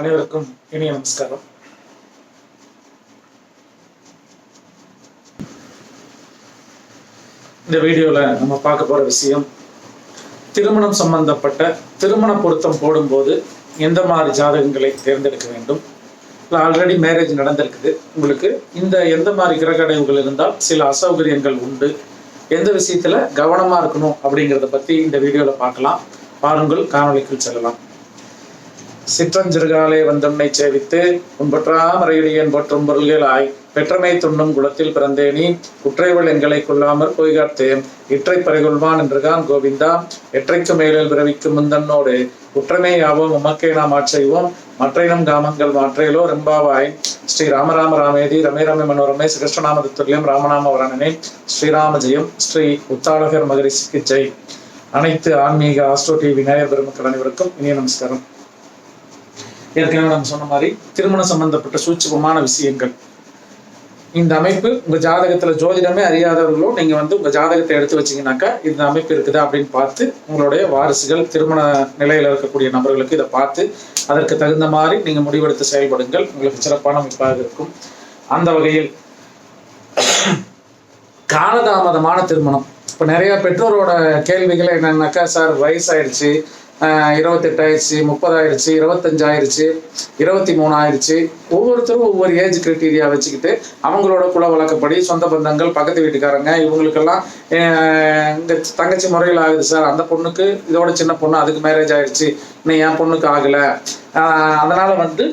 அனைவருக்கும் இனிய நமஸ்காரம். இந்த வீடியோல நம்ம பார்க்க போற விஷயம் திருமணம் சம்பந்தப்பட்ட திருமண பொருத்தம் போடும்போது எந்த மாதிரி ஜாதகங்களை தேர்ந்தெடுக்க வேண்டும்? ஆல்ரெடி மேரேஜ் நடந்திருக்குது. உங்களுக்கு இந்த எந்த மாதிரி கிரகடைவுகள் இருந்தால் சில அசௌகரியங்கள் உண்டு. எந்த விஷயத்துல கவனமா இருக்கணும் அப்படிங்கிறத பத்தி இந்த வீடியோல பார்க்கலாம். பாருங்கள் காணொளிக்குள் செல்லலாம். சிற்றஞ்சிறுகாலே வந்தம்மை சேவித்து உன்பற்றா மறையடியன் போற்றும் பொருள்களாய் பெற்றமை துண்ணும் குலத்தில் பிறந்தேனி குற்றைவள் எங்களை கொள்ளாமற் பொய்காத்தேன். இற்றை பறைகொள்வான் என்றுகான் கோவிந்தா எற்றைக்கு மேலில் பிறவிக்கும் முந்தன்னோடு. குற்றமே யாவோம் உமக்கே நாம் ஆட்செய்வோம் மற்றையினம் காமங்கள் மாற்றையிலோ ரெம்பாவாய். ஸ்ரீ ராமராம ராமேதி ரமே ரமே மனோரமே சிருஷ்ணநாம ராமநாம வரணனே. ஸ்ரீராம ஜெயம் ஸ்ரீ உத்தாளகர் மகரிஷிக்கு ஜெய். அனைத்து ஆன்மீக ஆஸ்ட்ரோ டிவி நேயர் பெருமக்கள் அனைவருக்கும் இனிய நமஸ்காரம். ஏற்கனவே நம்ம சொன்ன மாதிரி திருமணம் சம்பந்தப்பட்ட சூட்சமான விஷயங்கள். இந்த அமைப்பு உங்க ஜாதகத்துல ஜோதிடமே அறியாதவர்களோ நீங்க வந்து உங்க ஜாதகத்தை எடுத்து வச்சீங்கன்னாக்கா இந்த அமைப்பு இருக்குது அப்படின்னு பார்த்து உங்களுடைய வாரிசுகள் திருமண நிலையில இருக்கக்கூடிய நபர்களுக்கு இதை பார்த்து அதற்கு தகுந்த மாதிரி நீங்க முடிவெடுத்து செயல்படுங்கள். உங்களுக்கு சிறப்பான அமைப்பாக இருக்கும். அந்த வகையில் காலதாமதமான திருமணம். இப்போ நிறைய பெற்றோரோட கேள்விகள் என்னன்னாக்கா சார் வயசாயிடுச்சு. இருபத்தெட்டாயிருச்சு முப்பதாயிருச்சு இருபத்தஞ்சாயிருச்சு இருபத்தி மூணாயிருச்சு ஒவ்வொருத்தரும் ஒவ்வொரு ஏஜ் கிரைட்டீரியா வச்சுக்கிட்டு அவங்களோட குல வழக்கப்படி சொந்த பந்தங்கள் பக்கத்து வீட்டுக்காரங்க இவங்களுக்கெல்லாம் இந்த தங்கச்சி முறையில் ஆகுது சார். அந்த பொண்ணுக்கு இதோட சின்ன பொண்ணு அதுக்கு மேரேஜ் ஆயிடுச்சு. இன்னும் என் பொண்ணுக்கு ஆகலை. அதனால் அதனால வந்து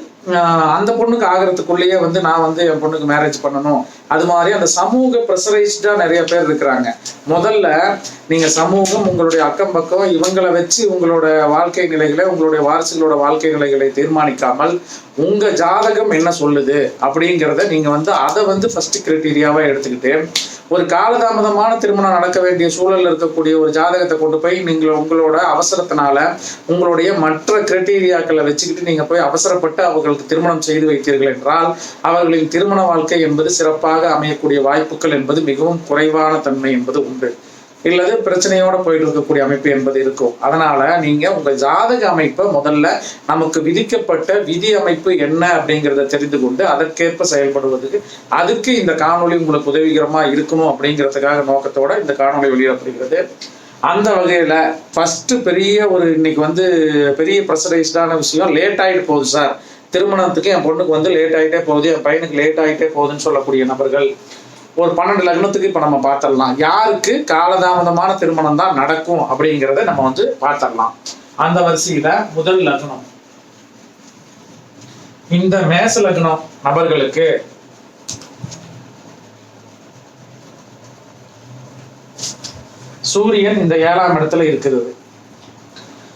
அந்த பொண்ணுக்கு ஆகிறதுக்குள்ளேயே வந்து நான் வந்து என் பொண்ணுக்கு மேரேஜ் பண்ணணும். அது மாதிரி அந்த சமூக ப்ரெஷரைஸ்டா நிறைய பேர் இருக்கிறாங்க. முதல்ல நீங்க சமூகம் உங்களுடைய அக்கம் பக்கம் இவங்களை வச்சு உங்களோட வாழ்க்கை நிலைகளை உங்களுடைய வாரிசுகளோட வாழ்க்கை நிலைகளை தீர்மானிக்காமல் உங்க ஜாதகம் என்ன சொல்லுது அப்படிங்கிறத நீங்க வந்து அதை வந்து ஃபர்ஸ்ட் கிரைட்டீரியாவா எடுத்துக்கிட்டு ஒரு காலதாமதமான திருமணம் நடக்க வேண்டிய சூழல்ல இருக்கக்கூடிய ஒரு ஜாதகத்தை கொண்டு போய் நீங்கள் உங்களோட அவசரத்தினால உங்களுடைய மற்ற கிரைட்டீரியாக்களை வச்சுக்கிட்டு நீங்க போய் அவசரப்பட்டு அவர்களுக்கு திருமணம் செய்து வைத்தீர்கள் என்றால் அவர்களின் திருமண வாழ்க்கை என்பது சிறப்பாக அமையக்கூடிய வாய்ப்புகள் என்பது மிகவும் குறைவான தன்மை என்பது உண்டு. இல்லது பிரச்சனையோட போயிட்டு இருக்கக்கூடிய அமைப்பு என்பது இருக்கும். அதனால நீங்க உங்க ஜாதக அமைப்பை முதல்ல நமக்கு விதிக்கப்பட்ட விதி அமைப்பு என்ன அப்படிங்கிறத தெரிந்து கொண்டு அதற்கேற்ப செயல்படுவதுக்கு அதுக்கு இந்த காணொளி உங்களுக்கு உதவிகரமா இருக்கணும் அப்படிங்கிறதுக்காக நோக்கத்தோட இந்த காணொளி வெளியிடப்படுகிறது. அந்த வகையில ஃபர்ஸ்ட் பெரிய ஒரு இன்னைக்கு வந்து பெரிய ப்ரெஷரைஸ்டான விஷயம் லேட் ஆயிட்டு போகுது சார் திருமணத்துக்கு என் பொண்ணுக்கு வந்து லேட் ஆகிட்டே போகுது என் பையனுக்கு லேட் ஆகிட்டே போகுதுன்னு சொல்லக்கூடிய நபர்கள் ஒரு பன்னெண்டு லக்னத்துக்கு இப்போ நம்ம பார்த்துடலாம். யாருக்கு காலதாமதமான திருமணம் தான் நடக்கும் அப்படிங்கிறத நம்ம வந்து பார்த்துடலாம். அந்த வரிசையில முதல் லக்னம். இந்த மேச லக்னம் நபர்களுக்கு சூரியன் இந்த ஏழாம் இடத்துல இருக்கிறது.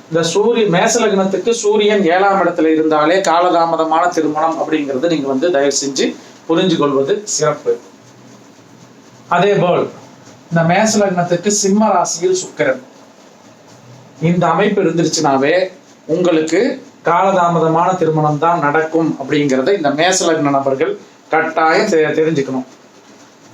இந்த சூரிய மேச லக்னத்துக்கு சூரியன் ஏழாம் இடத்துல இருந்தாலே காலதாமதமான திருமணம் அப்படிங்கிறது நீங்க வந்து தயவு செஞ்சு புரிஞ்சு கொள்வது சிறப்பு. அதே போல் இந்த மேச லக்னத்துக்கு சிம்ம ராசியில் சுக்கிரன். இந்த அமைப்பு இருந்துருச்சுனாவே உங்களுக்கு காலதாமதமான திருமணம் தான் நடக்கும் அப்படிங்கிறத இந்த மேச லக்ன நபர்கள் கட்டாயம் தெ- தெரிஞ்சுக்கணும்.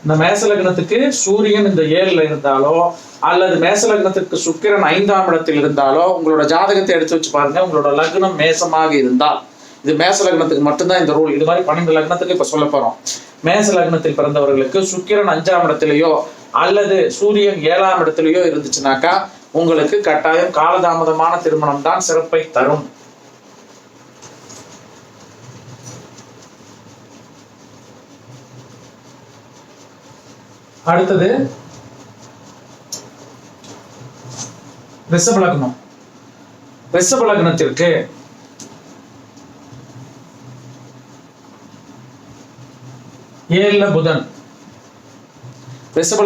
இந்த மேச லக்னத்துக்கு சூரியன் இந்த ஏழுல இருந்தாலோ அல்லது மேச லக்னத்துக்கு சுக்கிரன் ஐந்தாம் இடத்தில் இருந்தாலோ உங்களோட ஜாதகத்தை எடுத்து வச்சு பாருங்க உங்களோட லக்னம் மேசமாக இருந்தால். இது மேச லக்னத்துக்கு மட்டும்தான் இந்த ரூல் இது மாதிரி பன்னெண்டு லக்னத்துக்கு இப்ப சொல்ல போறோம். மேச லக்னத்தில் பிறந்தவர்களுக்கு சுக்கிரன் அஞ்சாம் இடத்திலேயோ அல்லது சூரியன் ஏழாம் இடத்திலேயோ இருந்துச்சுனாக்கா உங்களுக்கு கட்டாயம் காலதாமதமான திருமணம் தான் சிறப்பை தரும். அடுத்தது ரிஷப லக்னம் ரிஷப லக்னத்திற்கு ஏழுல புதன். ரிஷப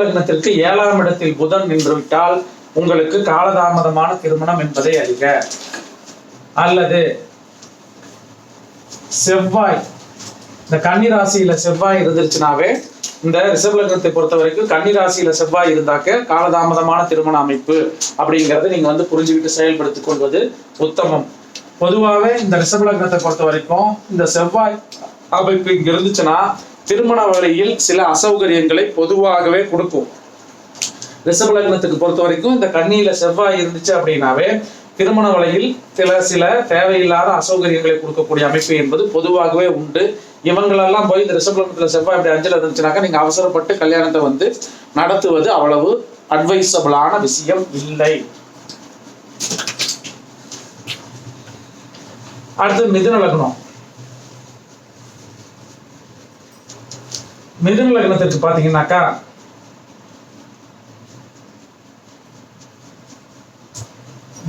லக்னத்திற்கு ஏழாம் இடத்தில் புதன் நின்றுவிட்டால் உங்களுக்கு காலதாமதமான திருமணம் என்பதை அறிக. அல்லது செவ்வாய் இந்த கன்னி ராசியில செவ்வாய் இருந்துருச்சுனாவே இந்த ரிஷபலக்னத்தை பொறுத்த வரைக்கும் கன்னி ராசியில செவ்வாய் இருந்தாக்க காலதாமதமான திருமண அமைப்பு அப்படிங்கறத நீங்க வந்து புரிஞ்சுக்கிட்டு செயல்படுத்திக் கொள்வது உத்தமம். பொதுவாகவே இந்த ரிஷபலக்னத்தை பொறுத்த வரைக்கும் இந்த செவ்வாய் அமைப்பு இங்க இருந்துச்சுன்னா திருமண வழியில் சில அசௌகரியங்களை பொதுவாகவே கொடுக்கும். ரிஷபலக்னத்துக்கு பொறுத்த வரைக்கும் இந்த கண்ணியில செவ்வாய் இருந்துச்சு அப்படின்னாவே திருமண வலையில் சில சில தேவையில்லாத அசௌகரியங்களை கொடுக்கக்கூடிய அமைப்பு என்பது பொதுவாகவே உண்டு. இவங்களெல்லாம் போய் இந்த ரிஷபலக்னத்துல செவ்வாய் இப்படி அஞ்சல் இருந்துச்சுனாக்கா நீங்க அவசரப்பட்டு கல்யாணத்தை வந்து நடத்துவது அவ்வளவு அட்வைசபிளான விஷயம் இல்லை. அடுத்து மிதுன லக்னம். மிதுன லக்னத்திற்கு பாத்தீங்கன்னாக்கா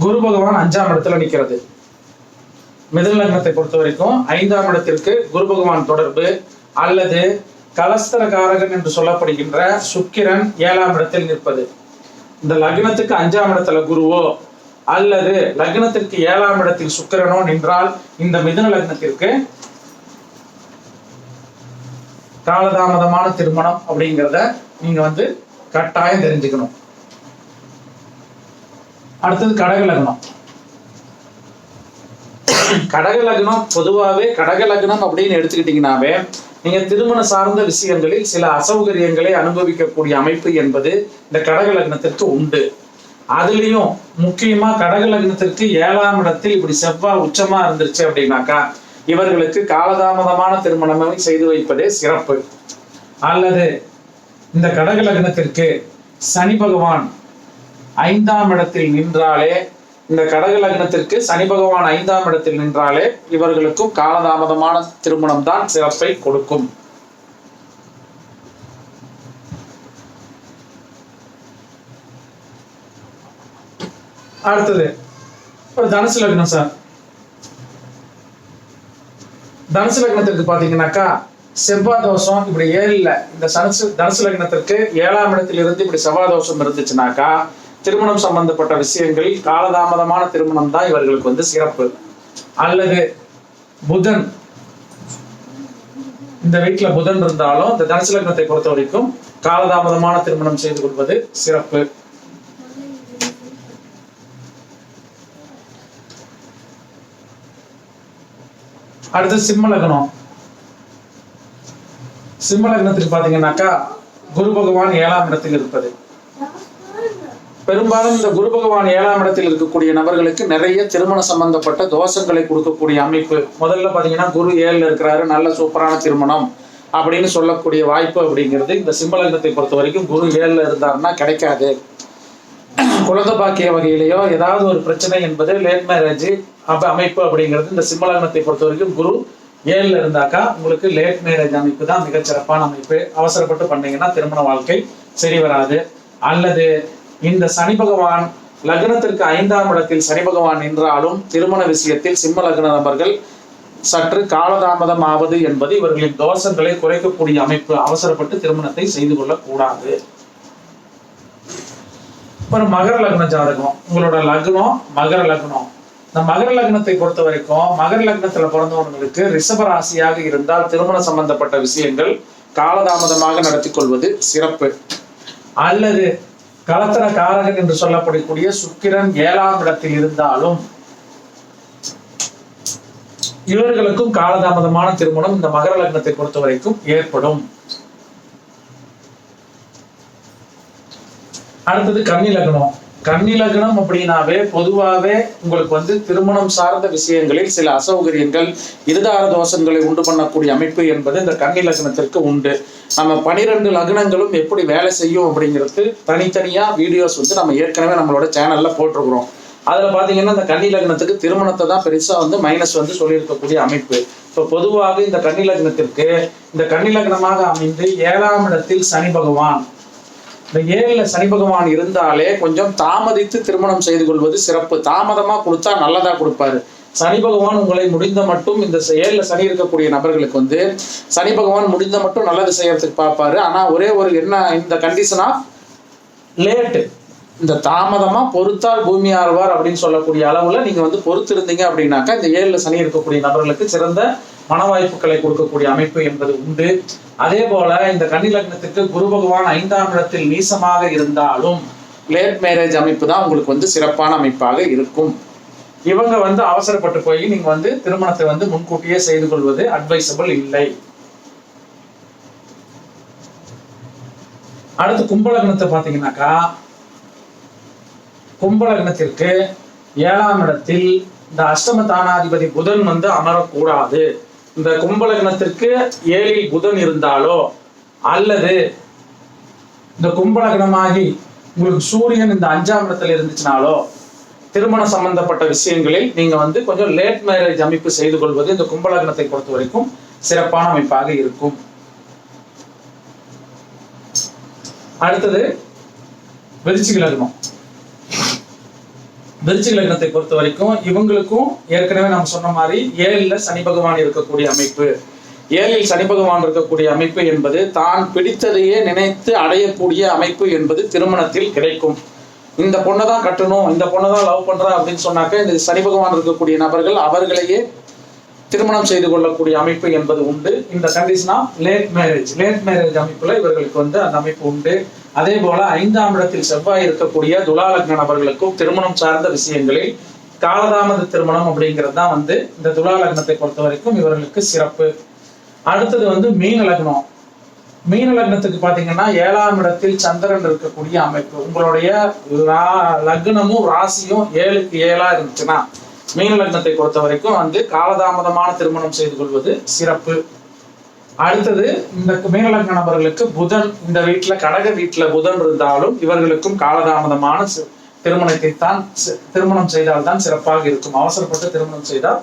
குரு பகவான் அஞ்சாம் இடத்துல நிக்கிறது. மிதுன லக்னத்தை பொறுத்த வரைக்கும் ஐந்தாம் இடத்திற்கு குரு பகவான் தொடர்பு அல்லது கலஸ்தரகாரகன் என்று சொல்லப்படுகின்ற சுக்கிரன் ஏழாம் இடத்தில் நிற்பது. இந்த லக்னத்துக்கு அஞ்சாம் இடத்துல குருவோ அல்லது லக்னத்திற்கு ஏழாம் இடத்தில் சுக்கிரனோ நின்றால் இந்த மிதுன லக்னத்திற்கு காலதாமதமான திருமணம் அப்படிங்கிறத நீங்க வந்து கட்டாயம் தெரிஞ்சுக்கணும். அடுத்தது கடக லக்னம். கடக லக்னம் பொதுவாகவே கடக லக்னம் அப்படின்னு எடுத்துக்கிட்டீங்கன்னாவே நீங்க திருமண சார்ந்த விஷயங்களில் சில அசௌகரியங்களை அனுபவிக்கக்கூடிய அமைப்பு என்பது இந்த கடக லக்னத்திற்கு உண்டு. அதுலயும் முக்கியமா கடக லக்னத்திற்கு ஏழாம் இடத்தில் இப்படி செவ்வாய் உச்சமா இருந்துருச்சு அப்படின்னாக்கா இவர்களுக்கு காலதாமதமான திருமணமே செய்து வைப்பதே சிறப்பு. அல்லது இந்த கடக லக்னத்திற்கு சனி பகவான் ஐந்தாம் இடத்தில் நின்றாலே இந்த கடக லக்னத்திற்கு சனி பகவான் ஐந்தாம் இடத்தில் நின்றாலே இவர்களுக்கும் காலதாமதமான திருமணம் தான் சிறப்பை கொடுக்கும். அடுத்தது ஒரு தனுசு லக்னம் சார். தனுசு லக்னத்திற்கு பாத்தீங்கன்னாக்கா செவ்வாய் தோஷம் இப்படி ஏழில் இந்த சனசு தனுசு லக்னத்திற்கு ஏழாம் இடத்திலிருந்து இப்படி செவ்வாய் தோஷம் இருந்துச்சுனாக்கா திருமணம் சம்பந்தப்பட்ட விஷயங்கள் காலதாமதமான திருமணம் தான் இவர்களுக்கு வந்து சிறப்பு. அல்லது புதன் இந்த வீட்டுல புதன் இருந்தாலும் இந்த தனுசு லக்னத்தை பொறுத்த வரைக்கும் காலதாமதமான திருமணம் செய்து கொள்வது சிறப்பு. அடுத்து சிம்ம லக்னம். சிம்ம லக்னத்துக்கு பாத்தீங்கன்னாக்கா குரு பகவான் ஏழாம் இடத்தில் இருப்பது. பெரும்பாலும் இந்த குரு பகவான் ஏழாம் இடத்தில் இருக்கக்கூடிய நபர்களுக்கு நிறைய திருமண சம்பந்தப்பட்ட தோஷங்களை கொடுக்கக்கூடிய அமைப்பு. முதல்ல பாத்தீங்கன்னா குரு ஏழுல இருக்கிறாரு நல்ல சூப்பரான திருமணம் அப்படின்னு சொல்லக்கூடிய வாய்ப்பு அப்படிங்கிறது இந்த சிம்மலக்னத்தை பொறுத்த வரைக்கும் குரு ஏழுல இருந்தாருன்னா கிடைக்காது. குழந்தை பாக்கிய வகையிலேயோ ஏதாவது ஒரு பிரச்சனை என்பது லேட் மேரேஜ் அப்ப அமைப்பு அப்படிங்கிறது இந்த சிம்மலக்னத்தை பொறுத்த வரைக்கும் குரு ஏழுல இருந்தாக்கா உங்களுக்கு லேட் மேரேஜ் அமைப்பு தான் மிகச்சிறப்பான அமைப்பு. அவசரப்பட்டு பண்ணீங்கன்னா திருமண வாழ்க்கை சரி வராது. அல்லது இந்த சனி பகவான் லக்னத்திற்கு ஐந்தாம் இடத்தில் சனி பகவான் நின்றாலும் திருமண விஷயத்தில் சிம்ம லக்ன நபர்கள் சற்று காலதாமதம் ஆவது என்பது இவர்களின் தோஷங்களை குறைக்கக்கூடிய அமைப்பு. அவசரப்பட்டு திருமணத்தை செய்து கொள்ளக்கூடாது. ஒரு மகர லக்ன ஜாதகம். உங்களோட லக்னம் மகர லக்னம். இந்த மகர லக்னத்தை பொறுத்த வரைக்கும் மகர லக்னத்துல பிறந்தவங்களுக்கு ரிஷப ராசியாக இருந்தால் திருமண சம்பந்தப்பட்ட விஷயங்கள் காலதாமதமாக நடத்தி கொள்வது சிறப்பு. அல்லது கலத்தர காரகன் என்று சொல்லப்படக்கூடிய சுக்கிரன் ஏழாம் இடத்தில் இருந்தாலும் இவர்களுக்கும் காலதாமதமான திருமணம் இந்த மகர லக்னத்தை பொறுத்த வரைக்கும் ஏற்படும். அடுத்தது கன்னி லக்னம். கன்னி அப்படின்னாவே பொதுவாகவே உங்களுக்கு வந்து திருமணம் சார்ந்த விஷயங்களில் சில அசௌகரியங்கள் இருதார தோஷங்களை உண்டு பண்ணக்கூடிய அமைப்பு என்பது இந்த கன்னி உண்டு. நம்ம பனிரெண்டு லக்னங்களும் எப்படி வேலை செய்யும் அப்படிங்கிறது தனித்தனியாக வீடியோஸ் வந்து நம்ம ஏற்கனவே நம்மளோட சேனலில் போட்டிருக்கிறோம். அதில் பார்த்தீங்கன்னா இந்த கன்னி லக்னத்துக்கு திருமணத்தை தான் பெருசாக வந்து மைனஸ் வந்து சொல்லியிருக்கக்கூடிய அமைப்பு. இப்போ பொதுவாக இந்த கன்னி லக்னத்திற்கு இந்த கன்னி லக்னமாக அமைந்து ஏழாம் இடத்தில் சனி பகவான் இந்த ஏழுல சனி பகவான் இருந்தாலே கொஞ்சம் தாமதித்து திருமணம் செய்து கொள்வது சிறப்பு. தாமதமா கொடுத்தா நல்லதா கொடுப்பாரு. சனி பகவான் உங்களை முடிந்த மட்டும் இந்த ச- ஏழுல சனி இருக்கக்கூடிய நபர்களுக்கு வந்து சனி பகவான் முடிந்த மட்டும் நல்லது செய்யறதுக்கு பார்ப்பாரு. ஆனா ஒரே ஒரு என்ன இந்த கண்டிஷனா லேட்டு. இந்த தாமதமா பொறுத்தால் பூமி ஆழ்வார் அப்படின்னு சொல்லக்கூடிய அளவுல நீங்க வந்து பொறுத்து இருந்தீங்க அப்படின்னாக்கா இந்த ஏழுல சனி இருக்கக்கூடிய நபர்களுக்கு சிறந்த மன வாய்ப்புகளை கொடுக்கக்கூடிய அமைப்பு என்பது உண்டு. அதே போல இந்த கன்னி லக்னத்துக்கு குரு பகவான் ஐந்தாம் இடத்தில் நீசமாக இருந்தாலும் லேட் மேரேஜ் அமைப்பு தான் உங்களுக்கு வந்து சிறப்பான அமைப்பாக இருக்கும். இவங்க வந்து அவசரப்பட்டு போய் நீங்க வந்து திருமணத்தை வந்து முன்கூட்டியே செய்து கொள்வது அட்வைசபிள் இல்லை. அடுத்து கும்பலக்னத்தை பார்த்தீங்கன்னாக்கா கும்பலக்னத்திற்கு ஏழாம் இடத்தில் இந்த அஷ்டம தானாதிபதி புதன் வந்து அமரக்கூடாது. இந்த கும்பலக்னத்திற்கு ஏழில் புதன் இருந்தாலோ அல்லது இந்த கும்பலக்னமாகி உங்களுக்கு சூரியன் இந்த அஞ்சாம் இடத்துல இருந்துச்சுனாலோ திருமணம் சம்பந்தப்பட்ட விஷயங்களில் நீங்க வந்து கொஞ்சம் லேட் மேரேஜ் அமைப்பு செய்து கொள்வது இந்த கும்பலக்னத்தை பொறுத்த வரைக்கும் சிறப்பான அமைப்பாக இருக்கும். அடுத்தது விருச்சிக லக்னம். விருச்சிக லக்னத்தை பொறுத்த வரைக்கும் இவங்களுக்கும் ஏற்கனவே நம்ம சொன்ன மாதிரி ஏழில் சனி பகவான் இருக்கக்கூடிய அமைப்பு. ஏழில் சனி பகவான் இருக்கக்கூடிய அமைப்பு என்பது தான் பிடித்ததையே நினைத்து அடையக்கூடிய அமைப்பு என்பது திருமணத்தில் கிடைக்கும். இந்த பொண்ணை தான் கட்டணும் இந்த பொண்ணை தான் லவ் பண்றா அப்படின்னு சொன்னாக்க இந்த சனி பகவான் இருக்கக்கூடிய நபர்கள் அவர்களையே திருமணம் செய்து கொள்ளக்கூடிய அமைப்பு என்பது உண்டு. இந்த கண்டிஷனா லேட் மேரேஜ் லேட் மேரேஜ் அமைப்புல இவர்களுக்கு வந்து அந்த அமைப்பு உண்டு. அதே போல ஐந்தாம் இடத்தில் செவ்வாய் இருக்கக்கூடிய துலாலக்ன நபர்களுக்கும் திருமணம் சார்ந்த விஷயங்களில் காலதாமத திருமணம் அப்படிங்கிறது தான் வந்து இந்த துலாலக்னத்தை பொறுத்த வரைக்கும் இவர்களுக்கு சிறப்பு. அடுத்தது வந்து மீன லக்னம். மீன லக்னத்துக்கு பாத்தீங்கன்னா ஏழாம் இடத்தில் சந்திரன் இருக்கக்கூடிய அமைப்பு. உங்களுடைய ரா- லக்னமும் ராசியும் ஏழுக்கு ஏழா இருந்துச்சுன்னா மீன லக்னத்தை பொறுத்த வரைக்கும் வந்து காலதாமதமான திருமணம் செய்து கொள்வது சிறப்பு. அடுத்தது இந்த மீன லக்ன நபர்களுக்கு புதன் இந்த வீட்டுல கடக வீட்டுல புதன் இருந்தாலும் இவர்களுக்கும் காலதாமதமான திருமணத்தை தான் திருமணம் செய்தால் தான் சிறப்பாக இருக்கும். அவசரப்பட்டு திருமணம் செய்தால்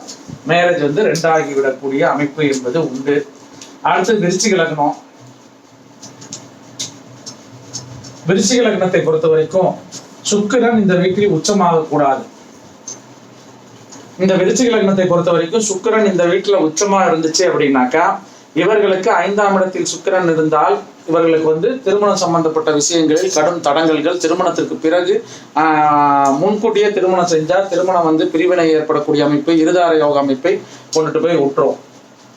மேரேஜ் வந்து ரெண்டாகி விடக்கூடிய அமைப்பு என்பது உண்டு. அடுத்து விருச்சிக லக்னம். விருச்சிக லக்னத்தை பொறுத்த வரைக்கும் சுக்கிரன் இந்த வீட்டில் உச்சமாக கூடாது இந்த விருச்சிக லக்னத்தை பொறுத்த வரைக்கும் சுக்கிரன் இந்த வீட்டுல உச்சமா இருந்துச்சு அப்படின்னாக்கா இவர்களுக்கு ஐந்தாம் இடத்தில் சுக்கிரன் இருந்தால் இவர்களுக்கு வந்து திருமணம் சம்பந்தப்பட்ட விஷயங்களில் கடும் தடங்கல்கள். திருமணத்திற்கு பிறகு ஆஹ், முன்கூட்டியே திருமணம் செஞ்சால் திருமணம் வந்து பிரிவினை ஏற்படக்கூடிய அமைப்பு இருதார யோக அமைப்பை கொண்டுட்டு போய் விட்டுரும்.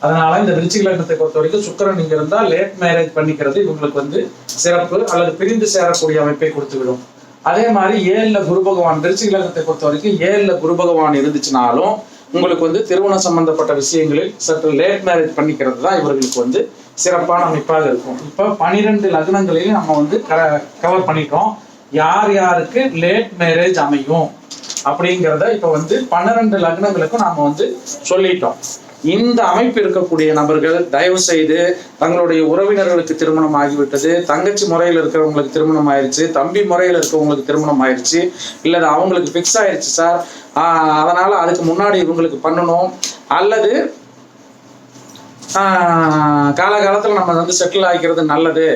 அதனால இந்த விருச்சிக லக்னத்தை பொறுத்த வரைக்கும் சுக்கரன் இங்க இருந்தால் லேட் மேரேஜ் பண்ணிக்கிறது இவங்களுக்கு வந்து சிறப்பு அல்லது பிரிந்து சேரக்கூடிய அமைப்பை கொடுத்து விடும் அதே மாதிரி ஏழுல குரு பகவான் திருச்சி லக்னத்தை பொறுத்த வரைக்கும் ஏழுல குரு பகவான் இருந்துச்சுனாலும் உங்களுக்கு வந்து திருமணம் சம்பந்தப்பட்ட விஷயங்களில் சற்று லேட் மேரேஜ் பண்ணிக்கிறது தான் இவர்களுக்கு வந்து சிறப்பான அமைப்பாக இருக்கும். இப்போ பனிரெண்டு லக்னங்களையும் நம்ம வந்து கவர் பண்ணிட்டோம். யார் யாருக்கு லேட் மேரேஜ் அமையும் அப்படிங்கிறத இப்போ வந்து பன்னிரெண்டு லக்னங்களுக்கும் நாம வந்து சொல்லிட்டோம். இந்த அமைப்பு இருக்கக்கூடிய நபர்கள் தயவு செய்து தங்களுடைய உறவினர்களுக்கு திருமணம் ஆகிவிட்டது தங்கச்சி முறையில் இருக்கிறவங்களுக்கு திருமணம் ஆயிடுச்சு தம்பி முறையில் இருக்கிறவங்களுக்கு திருமணம் ஆயிருச்சு இல்லை அவங்களுக்கு ஃபிக்ஸ் ஆயிடுச்சு சார். அதனால அதுக்கு முன்னாடி இவங்களுக்கு பண்ணணும். அல்லது காலகாலத்தில் நம்ம வந்து செட்டில் ஆகிக்கிறது நல்லது.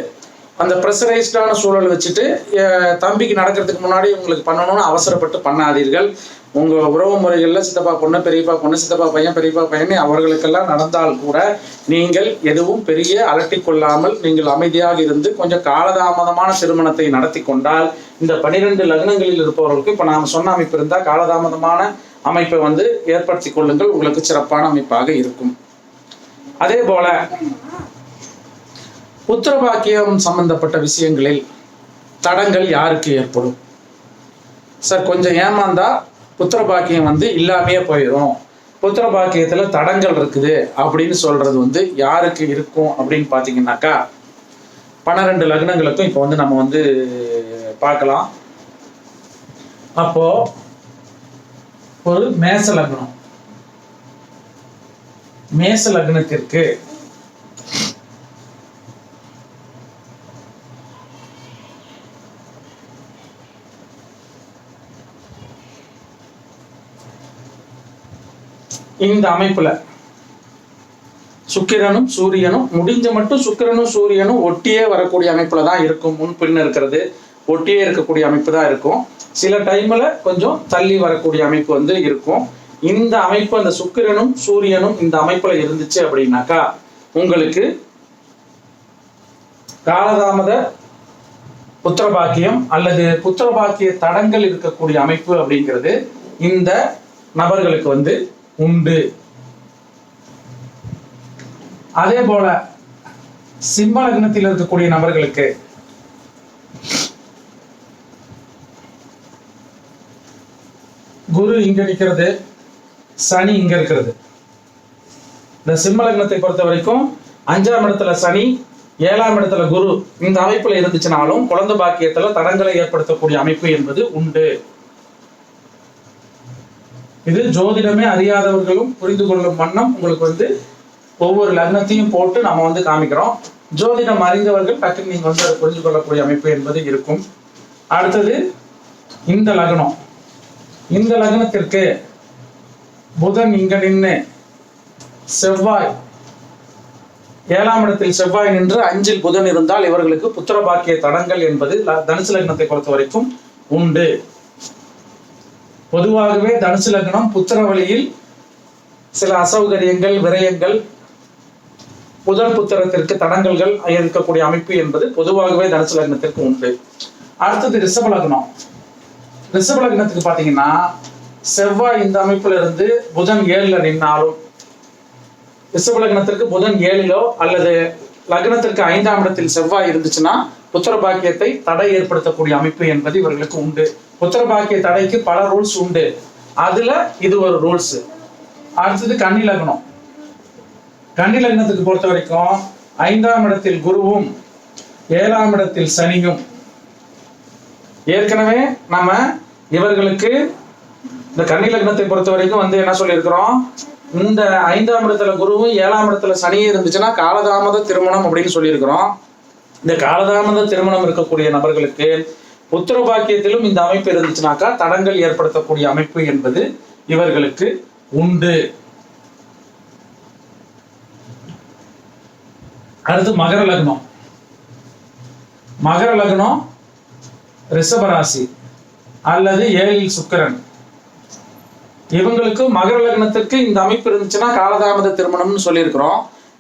அந்த ப்ரெஷரைஸ்டான சூழல் வச்சுட்டு தம்பிக்கு நடக்கிறதுக்கு முன்னாடி உங்களுக்கு பண்ணணும்னு அவசரப்பட்டு பண்ணாதீர்கள். உங்க உறவு முறைகளில் சித்தப்பா பொண்ணு பெரியப்பா பொண்ணு சித்தப்பா பையன் பெரியப்பா பையன் அவர்களுக்கெல்லாம் நடந்தால் கூட நீங்கள் எதுவும் பெரிய அலட்டி கொள்ளாமல் நீங்கள் அமைதியாக இருந்து கொஞ்சம் காலதாமதமான திருமணத்தை நடத்தி கொண்டால் இந்த பனிரெண்டு லக்னங்களில் இருப்பவர்களுக்கு இப்போ நாம் சொன்ன அமைப்பு இருந்தால் காலதாமதமான அமைப்பை வந்து ஏற்படுத்தி கொள்ளுங்கள். உங்களுக்கு சிறப்பான அமைப்பாக இருக்கும். அதே போல உத்தரபாக்கியம் சம்பந்தப்பட்ட விஷயங்களில் தடங்கள் யாருக்கு ஏற்படும்? சார் கொஞ்சம் ஏமாந்தா புத்திரபாக்கியம் வந்து இல்லாமையே போயிடும் புத்திரபாக்கியத்துல தடங்கள் இருக்குது அப்படின்னு சொல்றது வந்து யாருக்கு இருக்கும் அப்படின்னு பாத்தீங்கன்னாக்கா பன்னிரெண்டு லக்னங்களுக்கும் இப்போ வந்து நம்ம வந்து பார்க்கலாம். அப்போ ஒரு மேச லக்னம். மேச லக்னத்திற்கு இந்த அமைப்புல. சுக்கிரனும் சூரியனும் முடிஞ்ச மட்டும் சுக்கிரனும் சூரியனும் ஒட்டியே வரக்கூடிய அமைப்புல தான் இருக்கும். முன் பின் இருக்கிறது ஒட்டியே இருக்கக்கூடிய அமைப்பு தான் இருக்கும். சில டைம்ல கொஞ்சம் தள்ளி வரக்கூடிய அமைப்பு வந்து இருக்கும். இந்த அமைப்பு அந்த சுக்கிரனும் சூரியனும் இந்த அமைப்புல இருந்துச்சு அப்படின்னாக்கா உங்களுக்கு காலதாமத புத்திரபாக்கியம் அல்லது புத்திரபாக்கிய தடங்கள் இருக்கக்கூடிய அமைப்பு அப்படிங்கிறது இந்த நபர்களுக்கு வந்து உண்டு. அதே போல சிம்ம லக்னத்தில் இருக்கக்கூடிய நபர்களுக்கு குரு இங்க நிற்கிறது சனி இங்க இருக்கிறது. இந்த சிம்ம லக்னத்தை பொறுத்த வரைக்கும் அஞ்சாம் இடத்துல சனி ஏழாம் இடத்துல குரு இந்த அமைப்புல இருந்துச்சுனாலும் குழந்தை பாக்கியத்துல தடங்களை ஏற்படுத்தக்கூடிய அமைப்பு என்பது உண்டு. இது ஜோதிடமே அறியாதவர்களும் புரிந்து கொள்ளும் வண்ணம் உங்களுக்கு வந்து ஒவ்வொரு லக்னத்தையும் போட்டு நம்ம வந்து காமிக்கிறோம். ஜோதிடம் அறிந்தவர்கள் டக்குன்னு நீங்க வந்து அதை புரிந்து கொள்ளக்கூடிய அமைப்பு என்பது இருக்கும். அடுத்தது இந்த லக்னம். இந்த லக்னத்திற்கு புதன் இங்க நின்று செவ்வாய் ஏழாம் இடத்தில் செவ்வாய் நின்று அஞ்சில் புதன் இருந்தால் இவர்களுக்கு புத்திர பாக்கிய தடங்கள் என்பது தனுசு லக்னத்தை பொறுத்த வரைக்கும் உண்டு. பொதுவாகவே தனுசு லக்னம் புத்திர வழியில் சில அசௌகரியங்கள் விரயங்கள் புதன் புத்திரத்திற்கு தடங்கல்கள் இருக்கக்கூடிய அமைப்பு என்பது பொதுவாகவே தனுசு லக்னத்திற்கு உண்டு. அடுத்தது ரிஷப லக்னம். ரிஷப லக்னத்துக்கு பாத்தீங்கன்னா செவ்வாய் இந்த அமைப்புல இருந்து புதன் ஏழுல நின்னாலும் ரிஷப லக்னத்திற்கு புதன் ஏழிலோ அல்லது லக்னத்திற்கு ஐந்தாம் இடத்தில் செவ்வாய் இருந்துச்சுன்னா புத்திர பாக்கியத்தை தடை ஏற்படுத்தக்கூடிய அமைப்பு என்பது இவர்களுக்கு உண்டு. புத்திர தடைக்கு பல ரூல்ஸ் உண்டு. அதுல இது ஒரு ரூல்ஸ் அடுத்தது கன்னி லக்னம். கன்னி லக்னத்துக்கு பொறுத்த வரைக்கும் ஐந்தாம் இடத்தில் குருவும் ஏழாம் இடத்தில் சனியும். ஏற்கனவே நம்ம இவர்களுக்கு இந்த கன்னி லக்னத்தை பொறுத்த வரைக்கும் வந்து என்ன சொல்லியிருக்கிறோம்? இந்த ஐந்தாம் இடத்துல குருவும் ஏழாம் இடத்துல சனியும் இருந்துச்சுன்னா காலதாமத திருமணம் அப்படின்னு சொல்லியிருக்கிறோம். இந்த காலதாமத திருமணம் இருக்கக்கூடிய நபர்களுக்கு உத்தரபாக்கியத்திலும் இந்த அமைப்பு இருந்துச்சுனாக்கா தடங்கள் ஏற்படுத்தக்கூடிய அமைப்பு என்பது இவர்களுக்கு உண்டு. அடுத்து மகர லக்னம். மகர லக்னம் ரிஷபராசி அல்லது ஏழில் சுக்கரன். இவங்களுக்கு மகர லக்னத்துக்கு இந்த அமைப்பு இருந்துச்சுன்னா காலதாமத திருமணம்னு சொல்லியிருக்கிறோம்.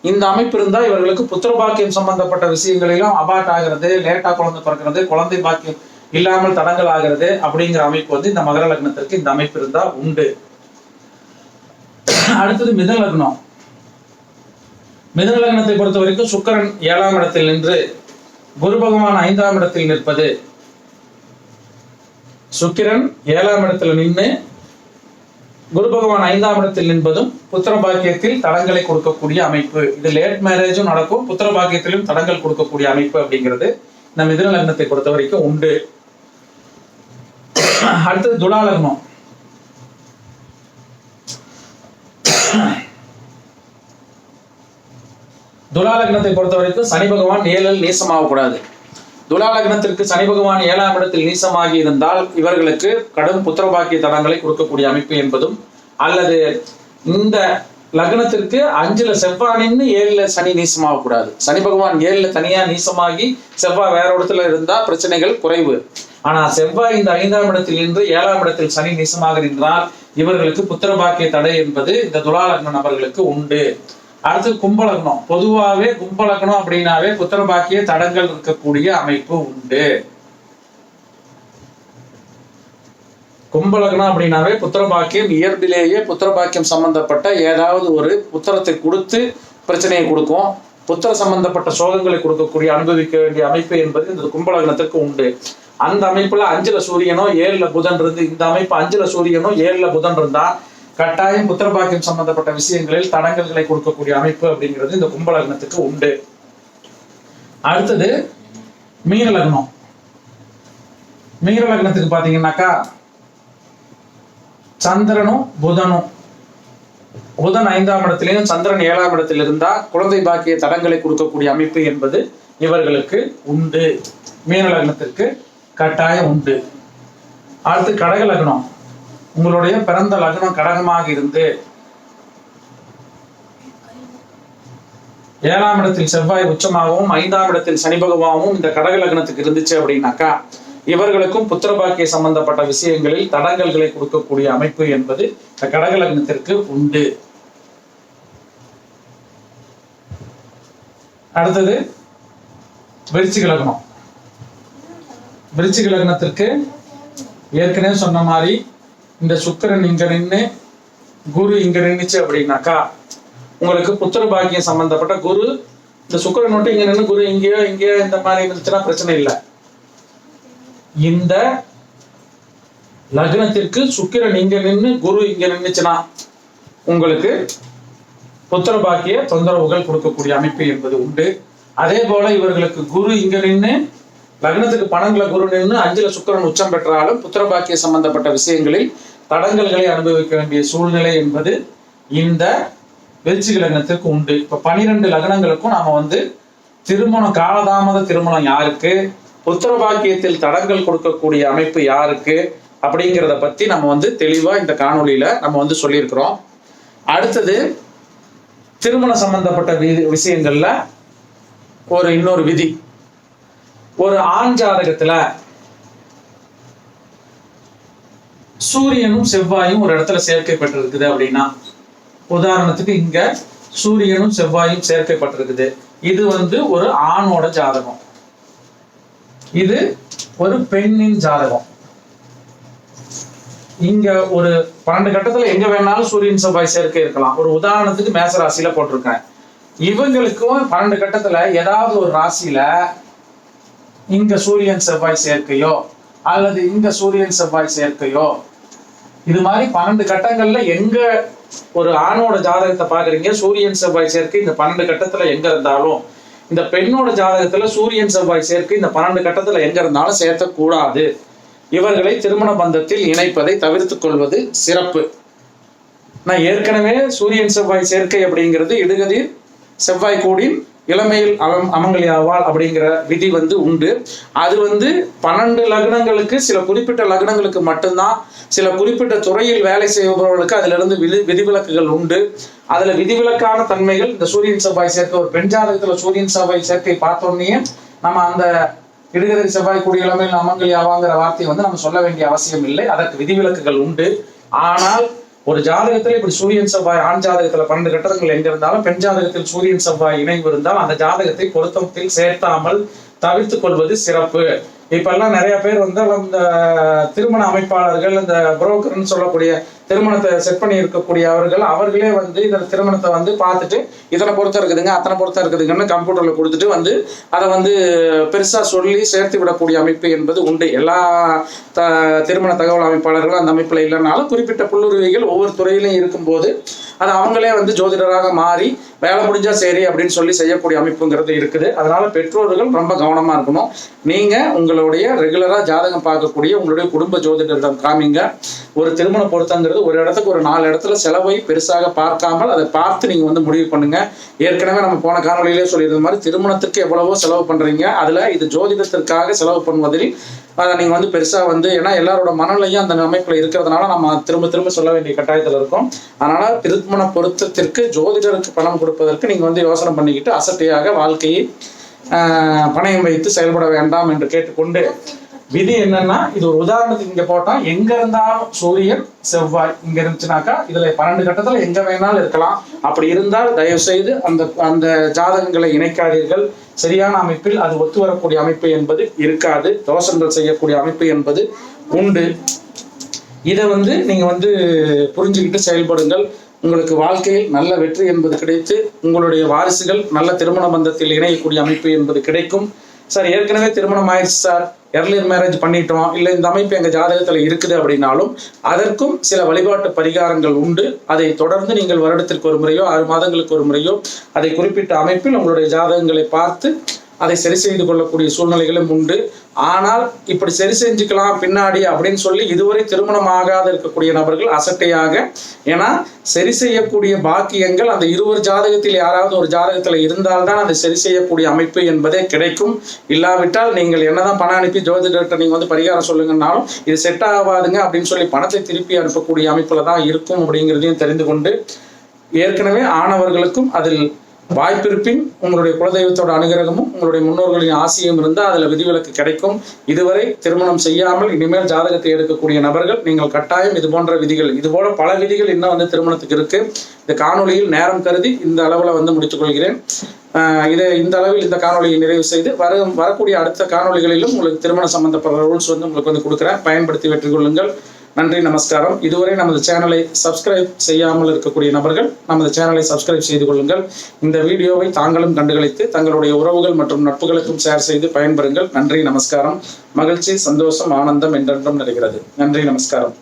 இந்த அமைப்பு இருந்தா இவர்களுக்கு புத்திர பாக்கியம் சம்பந்தப்பட்ட விஷயங்களிலும் அபார்ட் ஆகிறது லேட்டா குழந்தை பிறக்கிறது குழந்தை பாக்கியம் இல்லாமல் தடங்கள் ஆகிறது அப்படிங்கிற அமைப்பு வந்து இந்த மகர லக்னத்திற்கு இந்த அமைப்பு இருந்தா உண்டு. அடுத்தது மிதன லக்னம். மிதன லக்னத்தை பொறுத்த வரைக்கும் சுக்கிரன் ஏழாம் இடத்தில் நின்று குரு பகவான் ஐந்தாம் இடத்தில் நிற்பது. சுக்கிரன் ஏழாம் இடத்துல நின்று குரு பகவான் ஐந்தாம் இடத்தில் நின்பதும் புத்திர பாக்கியத்தில் தடங்களை கொடுக்கக்கூடிய அமைப்பு. இது லேட் மேரேஜும் நடக்கும். புத்திர பாக்கியத்திலும் தடங்கள் கொடுக்கக்கூடிய அமைப்பு அப்படிங்கிறது நம் மிதன லக்னத்தை பொறுத்த வரைக்கும் உண்டு. அடுத்தது துலா லக்னம் துலா லக்னத்தை பொறுத்த வரைக்கும் சனி பகவான் ஏழில் நீசமாகக்கூடாது. துலா லக்னத்திற்கு சனி பகவான் ஏழாம் இடத்தில் நீசமாகி இருந்தால் இவர்களுக்கு கடும் புத்திர பாக்கிய தடங்களை கொடுக்கக்கூடிய அமைப்பு என்பதும் அல்லது இந்த லக்னத்திற்கு அஞ்சுல செவ்வாய் நின்று ஏழுல சனி நீசமாக கூடாது சனி பகவான் ஏழுல தனியா நீசமாகி செவ்வாய் வேற இடத்துல இருந்தா பிரச்சனைகள் குறைவு. ஆனா செவ்வாய் இந்த ஐந்தாம் இடத்தில் இருந்து ஏழாம் இடத்தில் சனி நீசமாக நின்றால் இவர்களுக்கு புத்திர பாக்கிய தடை என்பது இந்த துலா லக்ன நபர்களுக்கு உண்டு. அடுத்து கும்பலக்னம் பொதுவாகவே கும்பலக்னம் அப்படின்னாவே புத்திர பாக்கிய தடங்கள் இருக்கக்கூடிய அமைப்பு உண்டு. கும்பலக்னம் அப்படின்னாவே புத்திரபாக்கியம் இயல்பிலேயே புத்திரபாக்கியம் சம்பந்தப்பட்ட ஏதாவது ஒரு புத்திரத்தை கொடுத்து பிரச்சனையை கொடுக்கும். புத்திர சம்பந்தப்பட்ட சோகங்களை கொடுக்கக்கூடிய அனுபவிக்க வேண்டிய அமைப்பு என்பது இந்த கும்பலக்னத்திற்கு உண்டு. அந்த அமைப்புல அஞ்சுல சூரியனோ ஏழுல புதன் இருந்து இந்த அமைப்பு அஞ்சுல சூரியனோ ஏழுல புதன் இருந்தா கட்டாயம் புத்திரபாக்கியம் சம்பந்தப்பட்ட விஷயங்களில் தடங்கல்களை கொடுக்கக்கூடிய அமைப்பு அப்படிங்கிறது இந்த கும்பலக்னத்துக்கு உண்டு. அடுத்தது மீன லக்னம். மீன லக்னத்துக்கு பாத்தீங்கன்னாக்கா சந்திரனும் புதனும். புதன் ஐந்தாம் இடத்திலையும் சந்திரன் ஏழாம் இடத்தில் இருந்தா குழந்தை பாக்கிய தடங்களை கொடுக்கக்கூடிய அமைப்பு என்பது இவர்களுக்கு உண்டு. மீன லக்னத்திற்கு கட்டாயம் உண்டு. அடுத்து கடக லக்னம். உங்களுடைய பிறந்த லக்னம் கடகமாக இருந்து ஏழாம் இடத்தில் செவ்வாய் உச்சமாகவும் ஐந்தாம் இடத்தில் சனி பகவானும் இந்த கடக லக்னத்துக்கு இருந்துச்சு அப்படின்னாக்கா இவர்களுக்கும் புத்திரபாக்கிய சம்பந்தப்பட்ட விஷயங்களில் தடங்கல்களை கொடுக்கக்கூடிய அமைப்பு என்பது இந்த கடகலக்னத்திற்கு உண்டு. அடுத்தது விருச்சிக லக்னம். விருச்சிக லக்னத்திற்கு ஏற்கனவே சொன்ன மாதிரி இந்த சுக்கிரன் இங்க நின்று குரு இங்க நின்னுச்சு அப்படின்னாக்கா உங்களுக்கு புத்திர பாக்கியம் சம்பந்தப்பட்ட குரு இந்த சுக்கிரன் மட்டும் இங்க நின்று குரு இங்கேயோ இங்கேயோ இந்த மாதிரி இருந்துச்சுன்னா பிரச்சனை இல்லை. இந்த லக்னத்திற்கு சுக்கிரன் இங்க நின்று குரு இங்க நின்றுச்சுன்னா உங்களுக்கு புத்திர பாக்கிய தொந்தரவுகள் கொடுக்கக்கூடிய அமைப்பு என்பது உண்டு. அதே போல இவர்களுக்கு குரு இங்க நின்று லக்னத்துக்கு பணங்களை குரு நின்று அஞ்சுல சுக்கிரன் உச்சம் பெற்றாலும் புத்திர பாக்கிய சம்பந்தப்பட்ட விஷயங்களில் தடங்கல்களை அனுபவிக்க வேண்டிய சூழ்நிலை என்பது இந்த விருச்சிக லக்னத்திற்கு உண்டு. இப்ப பனிரெண்டு லக்னங்களுக்கும் நாம வந்து திருமணம் காலதாமத திருமணம் யாருக்கு? புத்திர பாக்கியத்தில் தடங்கள் கொடுக்கக்கூடிய அமைப்பு யாருக்கு அப்படிங்கிறத பத்தி நம்ம வந்து தெளிவா இந்த காணொலியில நம்ம வந்து சொல்லியிருக்கிறோம். அடுத்தது திருமணம் சம்பந்தப்பட்ட வி- விஷயங்கள்ல ஒரு இன்னொரு விதி. ஒரு ஆண் ஜாதகத்துல சூரியனும் செவ்வாயும் ஒரு இடத்துல சேர்க்கைப்பட்டிருக்குது அப்படின்னா உதாரணத்துக்கு இங்க சூரியனும் செவ்வாயும் சேர்க்கைப்பட்டிருக்குது இது வந்து ஒரு ஆணோட ஜாதகம். இது ஒரு பெண்ணின் ஜாதகம். இங்க ஒரு பன்னெண்டு கட்டத்துல எங்க வேணாலும் சூரியன் செவ்வாய் சேர்க்கை இருக்கலாம். ஒரு உதாரணத்துக்கு மேச ராசியில போட்டிருக்கேன். இவங்களுக்கும் பன்னெண்டு கட்டத்துல ஏதாவது ஒரு ராசியில இங்க சூரியன் செவ்வாய் சேர்க்கையோ அல்லது இங்க சூரியன் செவ்வாய் சேர்க்கையோ இது மாதிரி பன்னெண்டு கட்டங்கள்ல எங்க ஒரு ஆணோட ஜாதகத்தை பாக்குறீங்க சூரியன் செவ்வாய் சேர்க்கை இந்த பன்னெண்டு கட்டத்துல எங்க இருந்தாலும் இந்த பெண்ணோட ஜாதகத்துல சூரியன் செவ்வாய் சேர்க்கை இந்த பன்னெண்டு கட்டத்துல எங்க இருந்தாலும் சேர்த்தக்கூடாது இவர்களை திருமண பந்தத்தில் இணைப்பதை தவிர்த்துக் கொள்வது சிறப்பு. நான் ஏற்கனவே சூரியன் செவ்வாய் சேர்க்கை அப்படிங்கிறது இடுகதிர் செவ்வாய் கூடின் இளமையில் அலம் அமங்கலியாவாள் அப்படிங்கிற விதி வந்து உண்டு. அது வந்து பன்னெண்டு லக்னங்களுக்கு சில குறிப்பிட்ட லக்னங்களுக்கு மட்டும்தான் சில குறிப்பிட்ட துறையில் வேலை செய்பவர்களுக்கு அதிலிருந்து விதி விதிவிலக்குகள் உண்டு. அதுல விதிவிலக்கான தன்மைகள் இந்த சூரியன் செவ்வாய் சேர்க்கை ஒரு பெண் ஜாதகத்துல சூரியன் செவ்வாய் சேர்க்கை பார்த்தோன்னே நம்ம அந்த இடுகதிர் செவ்வாய் கூடிய இளமையில் அமங்கலியாவாங்கிற வார்த்தையை வந்து நம்ம சொல்ல வேண்டிய அவசியம் இல்லை. அதற்கு விதிவிலக்குகள் உண்டு. ஆனால் ஒரு ஜாதகத்துல இப்படி சூரியன் செவ்வாய் ஆண் ஜாதகத்துல பன்னெண்டு கட்டங்கள் எங்க இருந்தாலும் பெண் ஜாதகத்தில் சூரியன் செவ்வாய் இணைவு இருந்தால் அந்த ஜாதகத்தை பொருத்தத்தில் சேர்த்தாமல் தவிர்த்துக் கொள்வது சிறப்பு. இப்பெல்லாம் நிறைய பேர் வந்து இந்த திருமண அமைப்பாளர்கள் இந்த புரோக்கர்னு சொல்லக்கூடிய திருமணத்தை செட் பண்ணி இருக்கக்கூடிய அவர்கள் அவர்களே வந்து இந்த திருமணத்தை வந்து பார்த்துட்டு இத்தனை பொருத்தம் இருக்குதுங்க அத்தனை பொருத்தம் இருக்குதுங்கன்னு கம்ப்யூட்டர்ல கொடுத்துட்டு வந்து அதை வந்து பெருசா சொல்லி சேர்த்து விடக்கூடிய அமைப்பு என்பது உண்டு. எல்லா த திருமண தகவல் அமைப்பாளர்களும் அந்த அமைப்புல இல்லைனாலும் குறிப்பிட்ட புல்லுருவிகள் ஒவ்வொரு துறையிலும் இருக்கும்போது அது அவங்களே வந்து ஜோதிடராக மாறி வேலை முடிஞ்சா சரி அப்படின்னு சொல்லி செய்யக்கூடிய அமைப்புங்கிறது இருக்குது. அதனால பெற்றோர்கள் ரொம்ப கவனமா இருக்கணும். நீங்க உங்களுடைய ரெகுலரா ஜாதகம் பார்க்கக்கூடிய உங்களுடைய குடும்ப ஜோதிடரிடம் காமிங்க. ஒரு திருமண பொருத்தங்கிறது ஒரு இடத்துக்கு ஒரு நாலு இடத்துல செலவை பெருசாக பார்க்காமல் அதை பார்த்து நீங்க வந்து முடிவு பண்ணுங்க. ஏற்கனவே நம்ம போன காணொலியிலே சொல்லியிருந்த மாதிரி திருமணத்துக்கு எவ்வளவோ செலவு பண்றீங்க. அதுல இது ஜோதிடத்திற்காக செலவு பண்ணுவதில் அதை நீங்க வந்து பெருசா வந்து ஏன்னா எல்லாரோட மனநிலையும் அந்த அமைப்புல இருக்கிறதுனால நம்ம திரும்ப திரும்ப சொல்ல வேண்டிய கட்டாயத்துல இருக்கும். அதனால திருமண பொருத்தத்திற்கு ஜோதிடருக்கு பணம் கொடுப்பதற்கு நீங்க வந்து யோசனை பண்ணிக்கிட்டு அசட்டையாக வாழ்க்கையை பணயம் வைத்து செயல்பட வேண்டாம் என்று கேட்டுக்கொண்டு விதி என்னன்னா இது ஒரு உதாரணத்துக்கு இங்க போட்டா எங்க இருந்தாலும் சூரியன் செவ்வாய் இங்க இருந்துச்சுனாக்கா இதுல பன்னெண்டு கட்டத்துல எங்க வேணாலும் இருக்கலாம். அப்படி இருந்தால் தயவு செய்து அந்த அந்த ஜாதகங்களை இணைக்காதீர்கள். சரியான அமைப்பில் அது ஒத்து வரக்கூடிய அமைப்பு என்பது இருக்காது. தோஷங்கள் செய்யக்கூடிய அமைப்பு என்பது உண்டு. இதை வந்து நீங்க வந்து புரிஞ்சுக்கிட்டு செயல்படுங்கள். உங்களுக்கு வாழ்க்கையில் நல்ல வெற்றி என்பது கிடைத்து உங்களுடைய வாரிசுகள் நல்ல திருமண பந்தத்தில் இணையக்கூடிய அமைப்பு என்பது கிடைக்கும். சார் ஏற்கனவே திருமணம் ஆயிடுச்சு சார். எர்லியர் மேரேஜ் பண்ணிட்டோம். இல்லை இந்த அமைப்பு எங்க ஜாதகத்துல இருக்குது அப்படின்னாலும் அதற்கும் சில வழிபாட்டு பரிகாரங்கள் உண்டு. அதை தொடர்ந்து நீங்கள் வருடத்திற்கு ஒரு முறையோ ஆறு மாதங்களுக்கு ஒரு முறையோ அதை குறிப்பிட்ட அமைப்பில் உங்களுடைய ஜாதகங்களை பார்த்து அதை சரி செய்து கொள்ளக்கூடிய சூழ்நிலைகளும் உண்டு. ஆனால் இப்படி சரி செஞ்சுக்கலாம் பின்னாடி அப்படின்னு சொல்லி இதுவரை திருமணம் ஆகாத இருக்கக்கூடிய நபர்கள் அசட்டையாக ஏன்னா சரி செய்யக்கூடிய பாக்கியங்கள் அந்த இருவர் ஜாதகத்தில் யாராவது ஒரு ஜாதகத்தில் இருந்தால்தான் அதை சரி செய்யக்கூடிய அமைப்பு என்பதே கிடைக்கும். இல்லாவிட்டால் நீங்கள் என்னதான் பணம் அனுப்பி ஜோதிடர்கிட்ட நீங்க வந்து பரிகாரம் சொல்லுங்கன்னாலும் இது செட் ஆகாதுங்க அப்படின்னு சொல்லி பணத்தை திருப்பி அனுப்பக்கூடிய அமைப்புல தான் இருக்கும் அப்படிங்கிறதையும் தெரிந்து கொண்டு ஏற்கனவே ஆனவர்களுக்கும் அதில் வாய்ப்பிருப்பின் உங்களுடைய குலதெய்வத்தோட அனுகிரகமும் உங்களுடைய முன்னோர்களின் ஆசையும் இருந்தால் அதில் விதிவிலக்கு கிடைக்கும். இதுவரை திருமணம் செய்யாமல் இனிமேல் ஜாதகத்தை எடுக்கக்கூடிய நபர்கள் நீங்கள் கட்டாயம் இது போன்ற விதிகள் இது போல பல விதிகள் இன்னும் வந்து திருமணத்துக்கு இருக்கு. இந்த காணொளியில் நேரம் கருதி இந்த அளவில் வந்து முடித்துக்கொள்கிறேன். இதை இந்த அளவில் இந்த காணொளியை நிறைவு செய்து வரும் வரக்கூடிய அடுத்த காணொளிகளிலும் உங்களுக்கு திருமணம் சம்பந்தப்பட்ட ரூல்ஸ் வந்து உங்களுக்கு வந்து கொடுக்குறேன். பயன்படுத்தி வெற்றி கொள்ளுங்கள் நன்றி நமஸ்காரம். இதுவரை நமது சேனலை சப்ஸ்கிரைப் செய்யாமல் இருக்கக்கூடிய நபர்கள் நமது சேனலை சப்ஸ்கிரைப் செய்து கொள்ளுங்கள். இந்த வீடியோவை தாங்களும் கண்டுகளித்து தங்களுடைய உறவுகள் மற்றும் நட்புகளுக்கும் ஷேர் செய்து பயன்பெறுங்கள். நன்றி நமஸ்காரம். மகிழ்ச்சி சந்தோஷம் ஆனந்தம் என்றென்றும் நிறைகிறது. நன்றி நமஸ்காரம்.